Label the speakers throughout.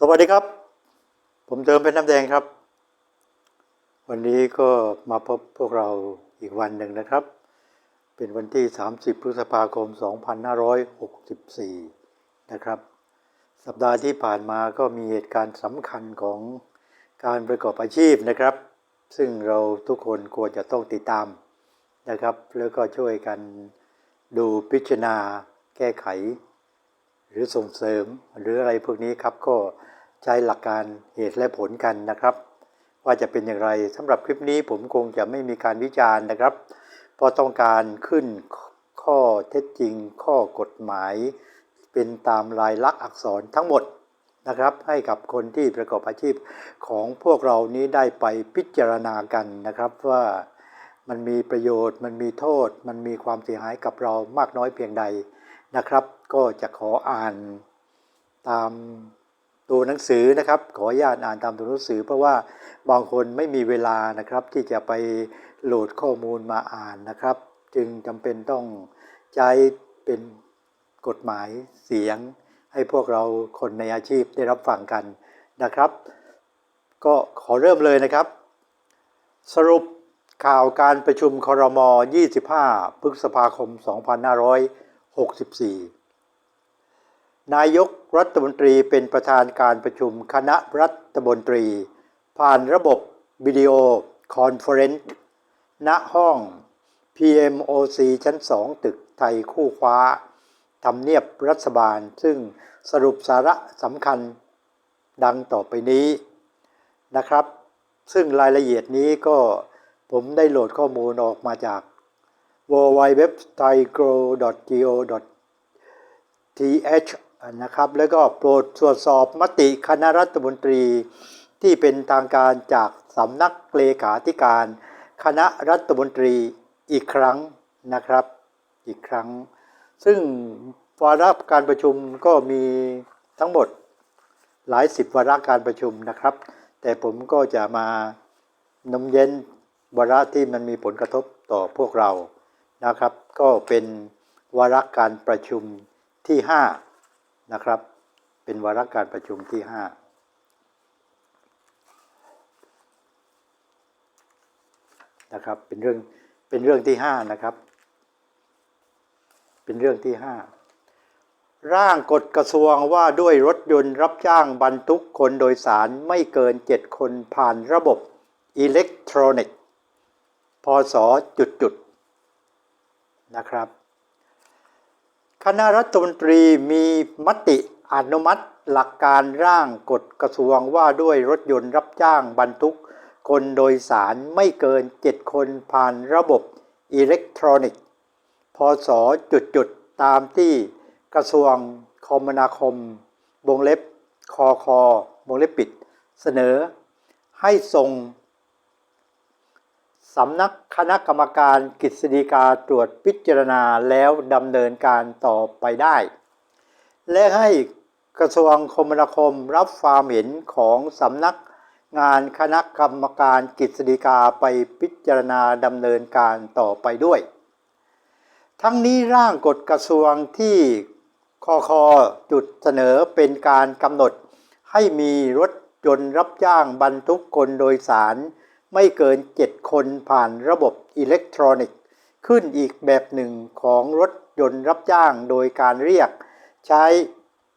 Speaker 1: สวัสดีครับ ผมเติมเป็นน้ำแดงครับ วันนี้ก็มาพบพวกเราอีกวันหนึ่งนะครับ เป็นวันที่ 30 พฤษภาคม 2564 นะครับ สัปดาห์ที่ผ่านมาก็มีเหตุการณ์สำคัญของการประกอบอาชีพนะครับ ซึ่งเราทุกคนควรจะต้องติดตามนะครับ แล้วก็ช่วยกันดูพิจารณาแก้ไข หรือส่งเสริมหรืออะไรพวกนี้ครับก็ ใช้หลักการเหตุและผลกันนะครับ ว่าจะเป็นอย่างไรสำหรับคลิปนี้ผมคงจะไม่มีการวิจารณ์นะครับ เพราะต้องการขึ้นข้อเท็จจริง ข้อกฎหมาย เป็นตามลายลักษณ์อักษรทั้งหมดนะครับ ให้กับคนที่ประกอบอาชีพของพวกเรานี้ได้ไปพิจารณากันนะครับว่ามันมีประโยชน์ มันมีโทษ มันมีความเสียหายกับเรามากน้อยเพียงใดนะครับ ก็จะขออ่านตาม ตัวหนังสือนะครับขออนุญาตอ่านตามตัวหนังสือ เพราะว่าบางคนไม่มีเวลานะครับที่จะไปโหลดข้อมูลมาอ่านนะครับ จึงจำเป็นต้องใช้เป็นกฎหมายเสียง ให้พวกเราคนในอาชีพได้รับฟังกันนะครับ ก็ขอเริ่มเลยนะครับ สรุปข่าวการประชุมคอรมอ 25 พฤษภาคม 2564 นายกรัฐมนตรีเป็นประธานการประชุมคณะรัฐมนตรี ผ่านระบบวิดีโอคอนเฟอเรนซ์ณห้อง PMOC ชั้น 2 ตึกไทยคู่คว้าทำเนียบรัฐบาล ซึ่งสรุปสาระสำคัญดังต่อไปนี้นะครับ ซึ่งรายละเอียดนี้ก็ผมได้โหลดข้อมูลออกมาจาก w w w t h a i g r o go th นะครับ แล้วก็โปรดตรวจสอบมติคณะรัฐมนตรี ที่เป็นทางการจากสำนักเลขาธิการ คณะรัฐมนตรีอีกครั้งนะครับ อีกครั้ง ซึ่งวาระการประชุมก็มีทั้งหมดหลายสิบวาระการประชุมนะครับ แต่ผมก็จะมานำเย็นวาระที่มันมีผลกระทบต่อพวกเรานะครับ ก็เป็นวาระการประชุมที่ 5 นะครับ เป็นวาระการประชุมที่ 5 นะครับ เป็นเรื่อง เป็นเรื่องที่ 5 นะครับ เป็นเรื่องที่ 5 ร่างกฎกระทรวงว่าด้วยรถยนต์รับจ้างบรรทุกคนโดยสารไม่เกิน 7 คนผ่านระบบอิเล็กทรอนิกส์พศจุดจุดๆนะครับ คณะรัฐมนตรีมีมติอนุมัติหลักการร่างกฎกระทรวงว่าด้วยรถยนต์รับจ้างบรรทุก คนโดยสารไม่เกิน 7 คนผ่านระบบอิเล็กทรอนิกส์ พศจุดจุดๆตามที่กระทรวงคมนาคม วงเล็บคอคอวงเล็บปิด เสนอ ให้ส่ง สำนักคณะกรรมการกฤษฎีกาตรวจพิจารณาแล้วดำเนินการต่อไปได้ และให้กระทรวงคมนาคมรับความเห็นของสำนักงานคณะกรรมการกฤษฎีกาไปพิจารณาดำเนินการต่อไปด้วย ทั้งนี้ร่างกฎกระทรวงที่คอคอจุดเสนอเป็นการกำหนด ให้มีรถยนต์รับจ้างบรรทุกคนโดยสาร ไม่เกิน 7 คนผ่านระบบอิเล็กทรอนิกส์ ขึ้นอีกแบบหนึ่งของรถยนต์รับจ้างโดยการเรียก ใช้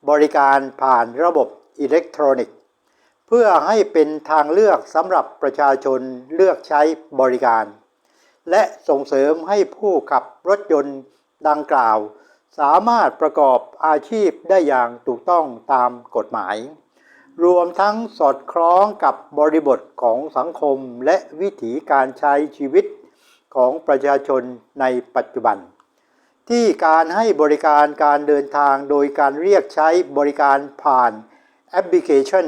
Speaker 1: บริการผ่านระบบอิเล็กทรอนิกส์ เพื่อให้เป็นทางเลือกสำหรับประชาชนเลือกใช้บริการ และส่งเสริมให้ผู้ขับรถยนต์ดังกล่าว สามารถประกอบอาชีพได้อย่างถูกต้องตามกฎหมาย รวมทั้งสอดคล้องกับบริบทของสังคมและวิถีการใช้ชีวิตของประชาชนในปัจจุบัน ที่การให้บริการการเดินทางโดยการเรียกใช้บริการผ่านแอปพลิเคชัน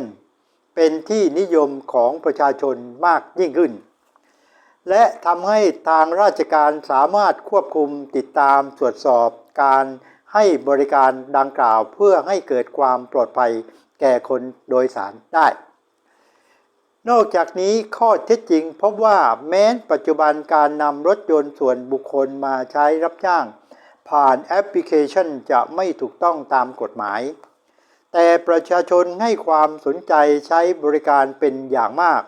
Speaker 1: เป็นที่นิยมของประชาชนมากยิ่งขึ้น และทำให้ทางราชการสามารถควบคุมติดตามตรวจสอบการให้บริการดังกล่าวเพื่อให้เกิดความปลอดภัย แก่คนโดยสารได้ นอกจากนี้ข้อเท็จจริงพบว่าแม้นปัจจุบันการนำรถยนต์ส่วนบุคคลมาใช้รับจ้าง ผ่านแอปพลิเคชันจะไม่ถูกต้องตามกฎหมาย แต่ประชาชนให้ความสนใจใช้บริการเป็นอย่างมาก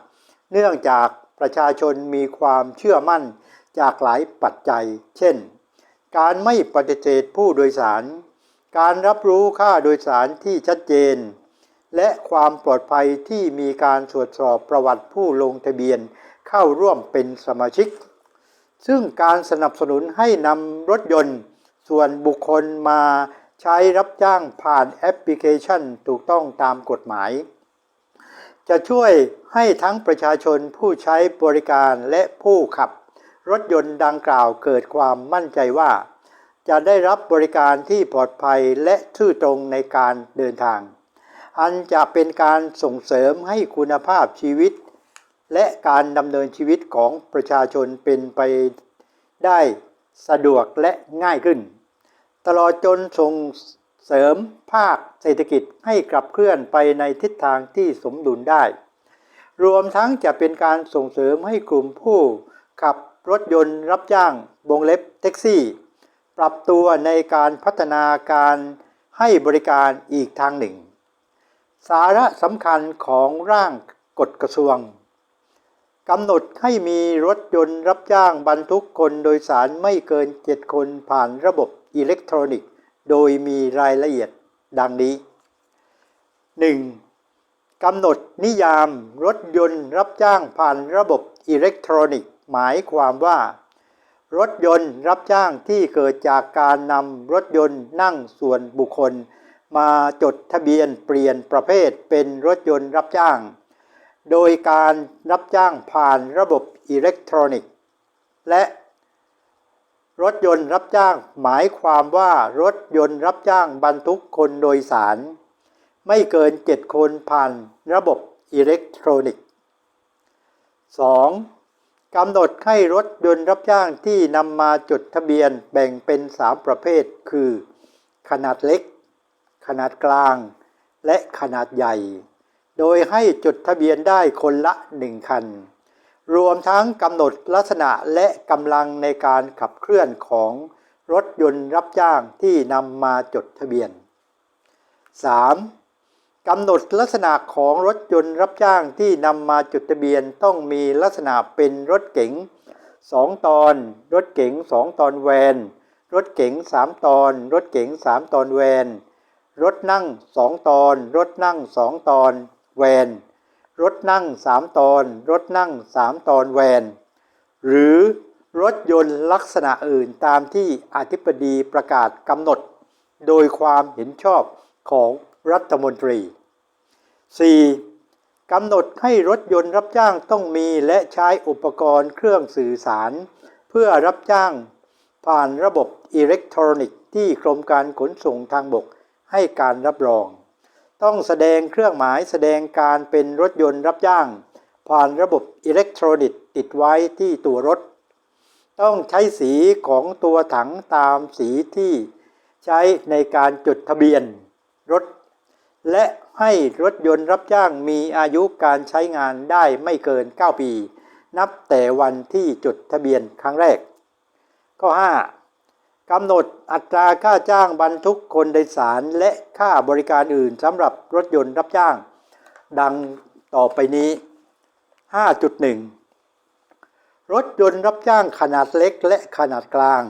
Speaker 1: เนื่องจากประชาชนมีความเชื่อมั่นจากหลายปัจจัย เช่น การไม่ปฏิเสธผู้โดยสาร การรับรู้ค่าโดยสารที่ชัดเจน และความปลอดภัยที่มีการตรวจสอบประวัติผู้ลงทะเบียนเข้าร่วมเป็นสมาชิก ซึ่งการสนับสนุนให้นำรถยนต์ ส่วนบุคคลมาใช้รับจ้างผ่านแอปพลิเคชันถูกต้องตามกฎหมาย จะช่วยให้ทั้งประชาชนผู้ใช้บริการและผู้ขับ รถยนต์ดังกล่าวเกิดความมั่นใจว่า จะได้รับบริการที่ปลอดภัยและซื่อตรงในการเดินทาง อันจะเป็นการส่งเสริมให้คุณภาพชีวิต และการดำเนินชีวิตของประชาชนเป็นไปได้สะดวกและง่ายขึ้น ตลอดจนส่งเสริมภาคเศรษฐกิจให้กลับเคลื่อนไปในทิศทางที่สมดุลได้ รวมทั้งจะเป็นการส่งเสริมให้กลุ่มผู้ ขับรถยนต์รับจ้างวงเล็บแท็กซี่ ปรับตัวในการพัฒนาการให้บริการอีกทางหนึ่ง สาระสำคัญของร่างกฎกระทรวงกำหนดให้มีรถยนต์รับจ้างบรรทุกคนโดยสารไม่เกิน 7 คนผ่านระบบอิเล็กทรอนิกส์ โดยมีรายละเอียดดังนี้ 1. กำหนดนิยามรถยนต์รับจ้างผ่านระบบอิเล็กทรอนิกส์ หมายความว่า รถยนต์รับจ้างที่เกิดจากการนำรถยนต์นั่งส่วนบุคคล มาจดทะเบียนเปลี่ยนประเภทเป็นรถยนต์รับจ้าง โดยการรับจ้างผ่านระบบอิเล็กทรอนิกส์ และ รถยนต์รับจ้างหมายความว่ารถยนต์รับจ้างบรรทุกคนโดยสาร ไม่เกิน 7 คนผ่านระบบอิเล็กทรอนิกส์ 2. กำหนดให้รถยนต์รับจ้างที่นำมาจดทะเบียนแบ่งเป็น 3 ประเภท คือ ขนาดเล็ก ขนาดกลาง และขนาดใหญ่ โดยให้จดทะเบียนได้คนละ1คัน รวมทั้งกำหนดลักษณะและกำลังในการขับเคลื่อนของรถยนต์รับจ้างที่นำมาจดทะเบียน 3. กำหนดลักษณะของรถยนต์รับจ้างที่นำมาจดทะเบียนต้องมีลักษณะเป็นรถเก๋ง2 ตอน รถเก๋ง2 ตอนแวน รถเก๋ง3 ตอน รถเก๋ง3 ตอนแวน รถนั่ง2ตอน รถนั่ง2ตอนแวนรถนั่ง3ตอน รถนั่ง3ตอนแวน หรือรถยนต์ลักษณะอื่นตามที่อธิบดีประกาศกำหนด โดยความเห็นชอบของรัฐมนตรี 4. กำหนดให้รถยนต์รับจ้างต้องมีและใช้อุปกรณ์เครื่องสื่อสาร เพื่อรับจ้างผ่านระบบอิเล็กทรอนิกส์ที่กรมการขนส่งทางบก ให้การรับรอง ต้องแสดงเครื่องหมายแสดงการเป็นรถยนต์รับจ้าง ผ่านระบบอิเล็กทรอนิกส์ติดไว้ที่ตัวรถ ต้องใช้สีของตัวถังตามสีที่ใช้ในการจดทะเบียนรถ และให้รถยนต์รับจ้างมีอายุการใช้งานได้ไม่เกิน 9 ปี นับแต่วันที่จดทะเบียนครั้งแรกข้อ 5. กำหนดอัตราค่าจ้างบรรทุกคนโดยสารและค่าบริการอื่นสำหรับรถยนต์รับจ้าง ดังต่อไปนี้ 5.1 รถยนต์รับจ้างขนาดเล็กและขนาดกลาง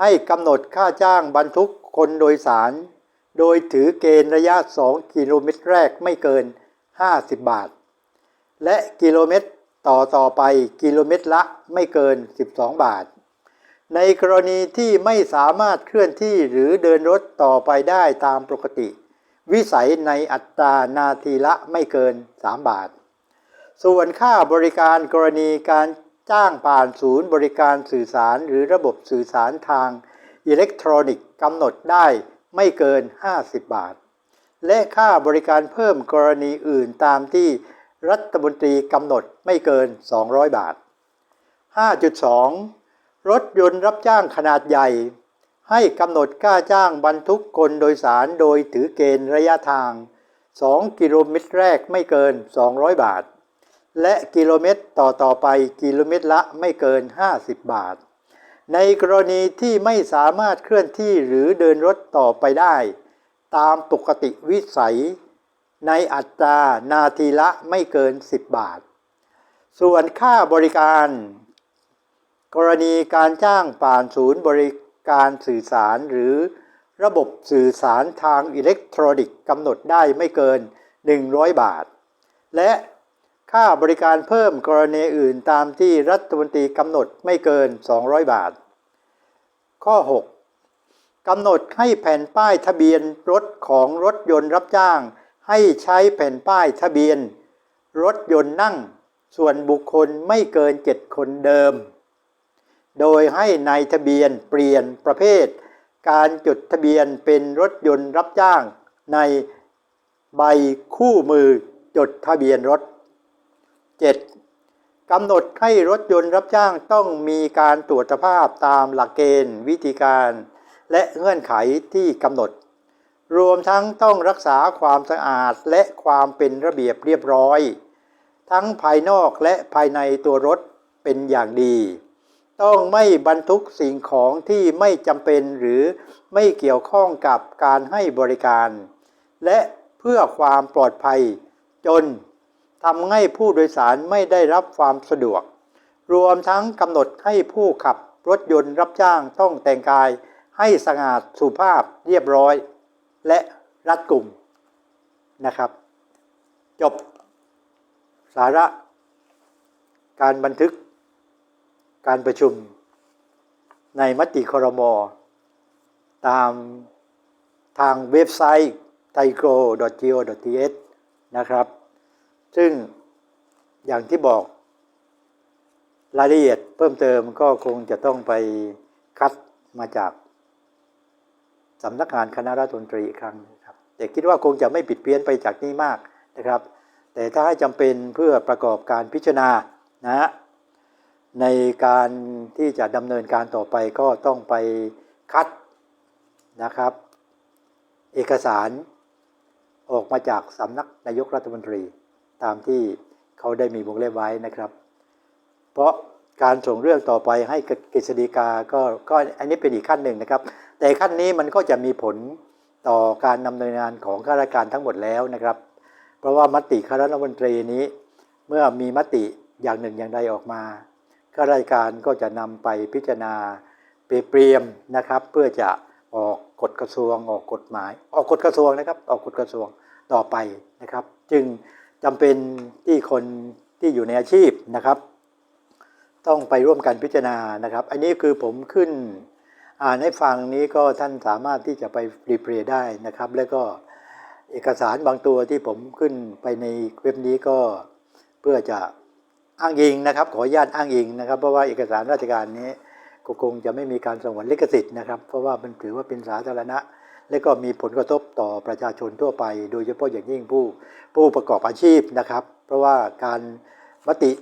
Speaker 1: ให้กำหนดค่าจ้างบรรทุกคนโดยสาร โดยถือเกณฑ์ระยะ 2 กิโลเมตรแรกไม่เกิน 50 บาท และกิโลเมตรต่อต่อไปกิโลเมตรละไม่เกิน 12 บาท ในกรณีที่ไม่สามารถเคลื่อนที่หรือเดินรถต่อไปได้ตามปกติ วิสัยในอัตรานาทีละไม่เกิน 3 บาท ส่วนค่าบริการกรณีการจ้างผ่านศูนย์บริการสื่อสารหรือระบบสื่อสารทางอิเล็กทรอนิกส์กำหนดได้ไม่เกิน 50 บาท และค่าบริการเพิ่มกรณีอื่นตามที่รัฐมนตรีกำหนดไม่เกิน 200 บาท 5.2 รถยนต์รับจ้างขนาดใหญ่ ให้กำหนดค่าจ้างบรรทุกคนโดยสารโดยถือเกณฑ์ระยะทาง 2 กิโลเมตรแรกไม่เกิน 200 บาท และกิโลเมตรต่อต่อไปกิโลเมตรละไม่เกิน 50 บาท ในกรณีที่ไม่สามารถเคลื่อนที่หรือเดินรถต่อไปได้ ตามปกติวิสัย ในอัตรานาทีละไม่เกิน 10 บาท ส่วนค่าบริการ กรณีการจ้างผ่านศูนย์บริการสื่อสารหรือระบบสื่อสารทางอิเล็กทรอนิกส์กำหนดได้ไม่เกิน 100 บาท และค่าบริการเพิ่มกรณีอื่นตามที่รัฐมนตรีกำหนดไม่เกิน 200 บาท ข้อ 6กำหนดให้แผ่นป้ายทะเบียนรถของรถยนต์รับจ้าง ให้ใช้แผ่นป้ายทะเบียน รถยนต์นั่ง ส่วนบุคคลไม่เกิน 7 คนเดิม โดยให้ในายทะเบียนเปลี่ยนประเภท การจดทะเบียนเป็นรถยนต์รับจ้าง ในใบคู่มือจดทะเบียนรถ 7. กำหนดให้รถยนต์รับจ้างต้องมีการตรวจสภาพตามหลักเกณฑ์ วิธีการ และเงื่อนไขที่กำหนด รวมทั้งต้องรักษาความสะอาดและความเป็นระเบียบเรียบร้อย ทั้งภายนอกและภายในตัวรถเป็นอย่างดี ต้องไม่บรรทุกสิ่งของที่ไม่จำเป็นหรือไม่เกี่ยวข้องกับการให้บริการ และเพื่อความปลอดภัย จนทำให้ผู้โดยสารไม่ได้รับความสะดวก รวมทั้งกำหนดให้ผู้ขับรถยนต์รับจ้างต้องแต่งกาย ให้สง่าสุภาพเรียบร้อย และรัดกุมนะครับ จบ สาระ การบันทึก การประชุมในมติครมตามทางเว็บไซต์ thaigo.go.th นะครับ ซึ่งอย่างที่บอกรายละเอียดเพิ่มเติมก็คงจะต้องไปคัดมาจากสำนักงานคณะรัฐมนตรีอีกครั้งนะครับแต่คิดว่าคงจะไม่ผิดเพี้ยนไปจากนี้มากนะครับ แต่ถ้าให้จำเป็นเพื่อประกอบการพิจารณานะฮะ ในการที่จะดำเนินการต่อไปก็ต้องไปคัดนะครับ เอกสารออกมาจากสำนักนายกรัฐมนตรีตามที่เขาได้มีวงเล็บไว้นะครับ เพราะการส่งเรื่องต่อไปให้กฤษฎีกาก็ก็อันนี้เป็นอีกขั้นหนึ่งนะครับ แต่ขั้นนี้มันก็จะมีผลต่อการดำเนินงานของข้าราชการทั้งหมดแล้วนะครับ เพราะว่ามติคณะรัฐมนตรีนี้ เมื่อมีมติอย่างหนึ่งอย่างใดออกมา ข้าราชการก็จะนำไปพิจารณาเปรียมนะครับ เพื่อจะออกกฎกระทรวงออกกฎหมาย ออกกฎกระทรวงนะครับ ออกกฎกระทรวงต่อไปนะครับ จึงจำเป็นที่คนที่อยู่ในอาชีพนะครับ ต้องไปร่วมกันพิจารณานะครับ อันนี้คือผมขึ้นอ่านให้ฟังนี้ก็ท่านสามารถที่จะไปรีเพลย์ได้นะครับ แล้วก็เอกสารบางตัวที่ผมขึ้นไปในเว็บนี้ก็เพื่อจะ อ้างอิงนะครับ ขออนุญาตอ้างอิงนะครับ เพราะว่าเอกสารราชการนี้ก็คงจะไม่มีการสงวนลิขสิทธิ์นะครับ เพราะว่ามันถือว่าเป็นสาธารณะ และก็มีผลกระทบต่อประชาชนทั่วไป โดยเฉพาะอย่างยิ่งผู้ผู้ประกอบอาชีพนะครับ เพราะว่าการมติ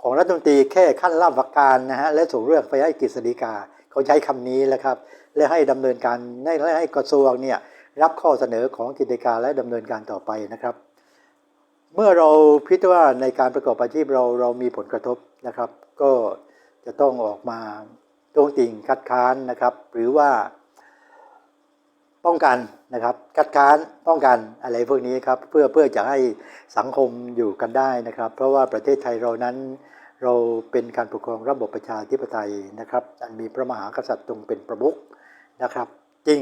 Speaker 1: ของรัฐมนตรีแค่ขั้นรับกการนะฮะและส่งเรื่องไปให้กฤษฎีกาเขาใช้คำนี้แหล้วครับและให้ดำเนินการและให้กระทรวงเนี่ยรับข้อเสนอของกฤษฎีกาและดำเนินการต่อไปนะครับ เมื่อเราพิจารณาในการประกอบอาชีพเราเรามีผลกระทบนะครับ ก็จะต้องออกมาตรงติ่งคัดค้านนะครับ หรือว่า ป้องกันนะครับ คัดค้านป้องกันอะไรพวกนี้ครับ เพื่อเพื่อจะให้สังคมอยู่กันได้นะครับ เพราะว่าประเทศไทยเรานั้น เราเป็นการปกครองระบบประชาธิปไตยนะครับอันมีพระมหากษัตริย์ทรงเป็นประมุขนะครับ จริง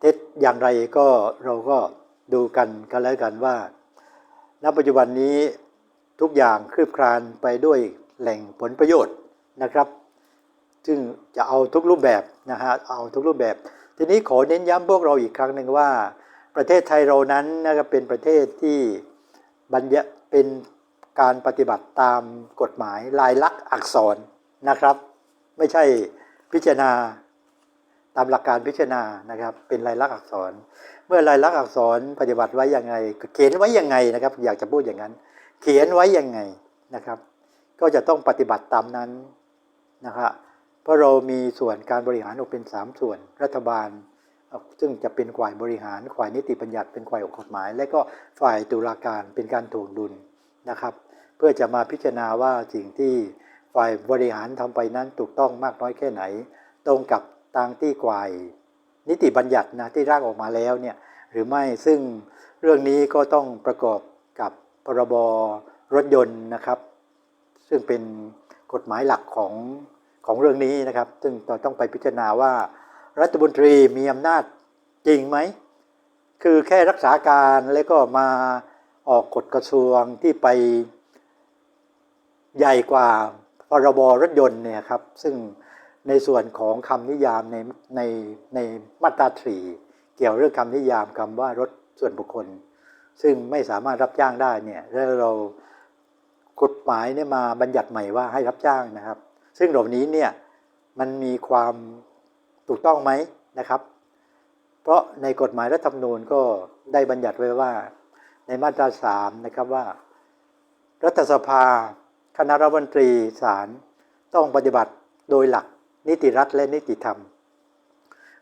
Speaker 1: เท็จอย่างไรก็เราก็ดูกันกันแล้วกันว่า ณปัจจุบันนี้ทุกอย่างคืบคลานไปด้วยแหล่งผลประโยชน์นะครับ ซึ่งจะเอาทุกรูปแบบนะฮะเอาทุกรูปแบบ ทีนี้ขอเน้นย้ำพวกเราอีกครั้งหนึ่งว่า ประเทศไทยเรานั้นนะครับเป็นประเทศที่บัญญัติเป็นการปฏิบัติตามกฎหมายลายลักษณ์อักษรนะครับ ไม่ใช่พิจารณา ตามหลักการพิจารณานะครับ เป็นลายลักษณ์อักษร เมื่อลายลักษณ์อักษรปฏิบัติไว้ยังไง เขียนไว้ยังไงนะครับ อยากจะพูดอย่างนั้น เขียนไว้ยังไงนะครับ ก็จะต้องปฏิบัติตามนั้นนะครับเพราะเรามีส่วนการบริหารออกเป็น 3 ส่วนรัฐบาล ซึ่งจะเป็นฝ่ายบริหารฝ่ายนิติบัญญัติเป็นฝ่ายออกกฎหมาย และก็ฝ่ายตุลาการเป็นการถ่วงดุลนะครับ เพื่อจะมาพิจารณาว่าสิ่งที่ฝ่ายบริหารทำไปนั้นถูกต้องมากน้อยแค่ไหน ตรงกับ ทางที่ฝ่ายนิติบัญญัตินะที่ร่างออกมาแล้วเนี่ยหรือไม่ซึ่งเรื่องนี้ก็ต้องประกอบกับพรบรถยนต์นะครับ ซึ่งเป็นกฎหมายหลักของของเรื่องนี้นะครับ ซึ่งต้องไปพิจารณาว่า รัฐมนตรีมีอำนาจจริงไหม คือแค่รักษาการแล้วก็มาออกกฎกระทรวงที่ไปใหญ่กว่าพรบรถยนต์เนี่ยครับ ซึ่ง ในส่วนของคำนิยามในในในมาตราสีเกี่ยวเรื่องคำนิยามคำว่ารถส่วนบุคคล ซึ่งไม่สามารถรับจ้างได้เนี่ยแล้วเรากฎหมายเนี่ยมาบัญญัติใหม่ว่าให้รับจ้างนะครับ ซึ่งเหล่านี้เนี่ยมันมีความถูกต้องไหมนะครับ เพราะในกฎหมายรัฐธรรมนูญก็ได้บัญญัติไว้ว่า ในมาตราสามนะครับว่า รัฐสภา คณะรัฐมนตรีศาลต้องปฏิบัติโดยหลัก นิติรัฐและนิติธรรม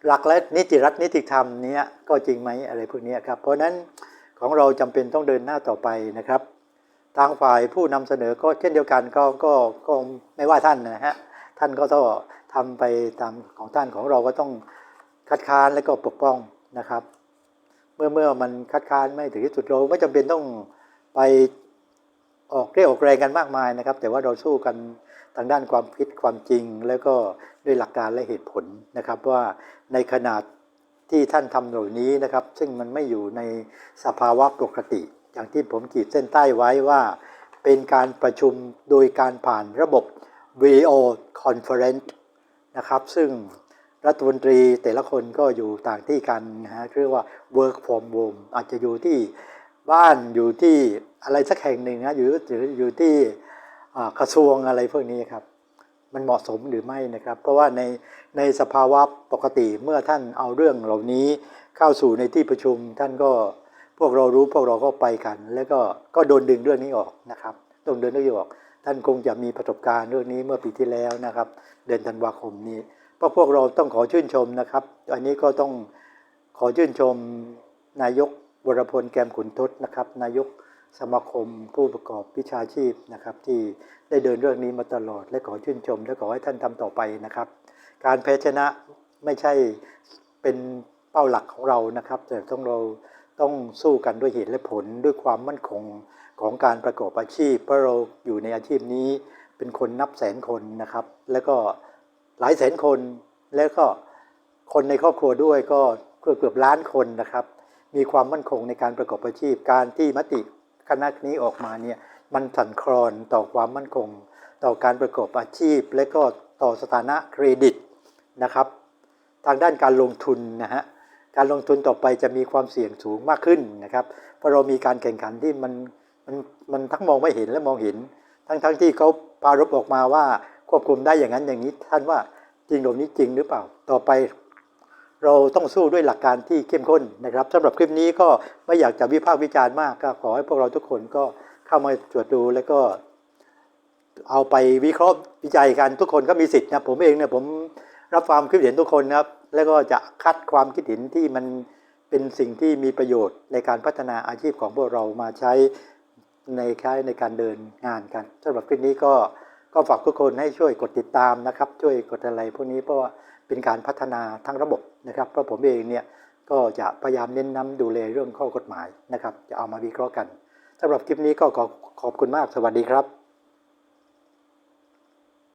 Speaker 1: หลักและนิติรัฐนิติธรรมเนี้ยก็จริงไหมอะไรพวกนี้ครับ เพราะนั้นของเราจำเป็นต้องเดินหน้าต่อไปนะครับ ทางฝ่ายผู้นำเสนอก็เช่นเดียวกันก็ก็ก็ไม่ว่าท่านนะฮะท่านก็ต้องทำไปตามของท่านของเราก็ต้องคัดค้านและก็ปกป้องนะครับ เมื่อเมื่อมันคัดค้านไม่ถึงที่สุดเราไม่จำเป็นต้องไปออกเรียกออกแรงกันมากมายนะครับ แต่ว่าเราสู้กัน ทางด้านความคิดความจริง แล้วก็ด้วยหลักการและเหตุผลนะครับ ว่าในขนาดที่ท่านทำเหล่านี้นะครับ ซึ่งมันไม่อยู่ในสภาวะปกติ อย่างที่ผมขีดเส้นใต้ไว้ว่า เป็นการประชุมโดยการผ่านระบบ VO conference นะครับซึ่งรัฐมนตรีแต่ละคนก็อยู่ต่างที่กันนะฮะเรียกว่า work from home อาจจะอยู่ที่บ้านอยู่ที่อะไรสักแห่งหนึ่งนะอยู่หรืออยู่ที่ กระทรวงอะไรพวกนี้ครับ มันเหมาะสมหรือไม่นะครับ เพราะว่าในในสภาวะปกติเมื่อท่านเอาเรื่องเหล่านี้เข้าสู่ในที่ประชุมท่านก็พวกเรารู้พวกเราก็ไปกัน แล้วก็ก็โดนดึงเรื่องนี้ออกนะครับโดนเดินเรื่องนี้ออก ท่านคงจะมีประสบการณ์เรื่องนี้เมื่อปีที่แล้วนะครับ เดือนธันวาคมนี้เพราะพวกเราต้องขอชื่นชมนะครับ อันนี้ก็ต้องขอชื่นชมนายกวรพลแกมขุนทศนะครับ นายก สมาคมผู้ประกอบวิชาชีพนะครับ ที่ได้เดินเรื่องนี้มาตลอด และขอชื่นชม และขอให้ท่านทำต่อไปนะครับ การแพ้ชนะไม่ใช่เป็นเป้าหลักของเรานะครับ แต่ต้องเราต้องสู้กันด้วยเหตุและผลด้วยความมั่นคงของการประกอบอาชีพ เพราะเราอยู่ในอาชีพนี้เป็นคนนับแสนคนนะครับ แล้วก็หลายแสนคนแล้วก็คนในครอบครัวด้วยก็เกือบเกือบล้านคนนะครับ มีความมั่นคงในการประกอบอาชีพการที่มติ คณะนี้ออกมาเนี่ยมันสั่นคลอนต่อความมั่นคง ต่อการประกอบอาชีพ และก็ต่อสถานะเครดิตนะครับ ทางด้านการลงทุนนะฮะการลงทุนต่อไปจะมีความเสี่ยงสูงมากขึ้นนะครับ เพราะเรามีการแข่งขันที่มันมันมันทั้งมองไม่เห็นและมองเห็น ทั้งทั้งที่เขาปรารบออกมาว่าควบคุมได้อย่างนั้นอย่างนี้ท่านว่าจริงหรือนี้จริงหรือเปล่า ต่อไป เราต้องสู้ด้วยหลักการที่เข้มข้นนะครับสำหรับคลิปนี้ก็ไม่อยากจะวิพากษ์วิจารณ์มากก็ขอให้พวกเราทุกคนก็เข้ามาตรวจดูแล้วก็เอาไปวิเคราะห์วิจัยกันทุกคนก็มีสิทธิ์นะผมเองเนี่ยผมรับความคิดเห็นทุกคนนะครับ แล้วก็จะคัดความคิดเห็นที่มันเป็นสิ่งที่มีประโยชน์ในการพัฒนาอาชีพของพวกเรามาใช้ในคล้ายในการเดินงานกันสำหรับคลิปนี้ก็ก็ฝากทุกคนให้ช่วยกดติดตามนะครับ ช่วยกดอะไรพวกนี้เพราะว่า เป็นการพัฒนาทั้งระบบนะครับ เพราะผมเองเนี่ยก็จะพยายามเน้นน้ำดูแลเรื่องข้อกฎหมายนะครับ จะเอามาวิเคราะห์กันสำหรับคลิปนี้ก็ขอขอบคุณมากสวัสดีครับ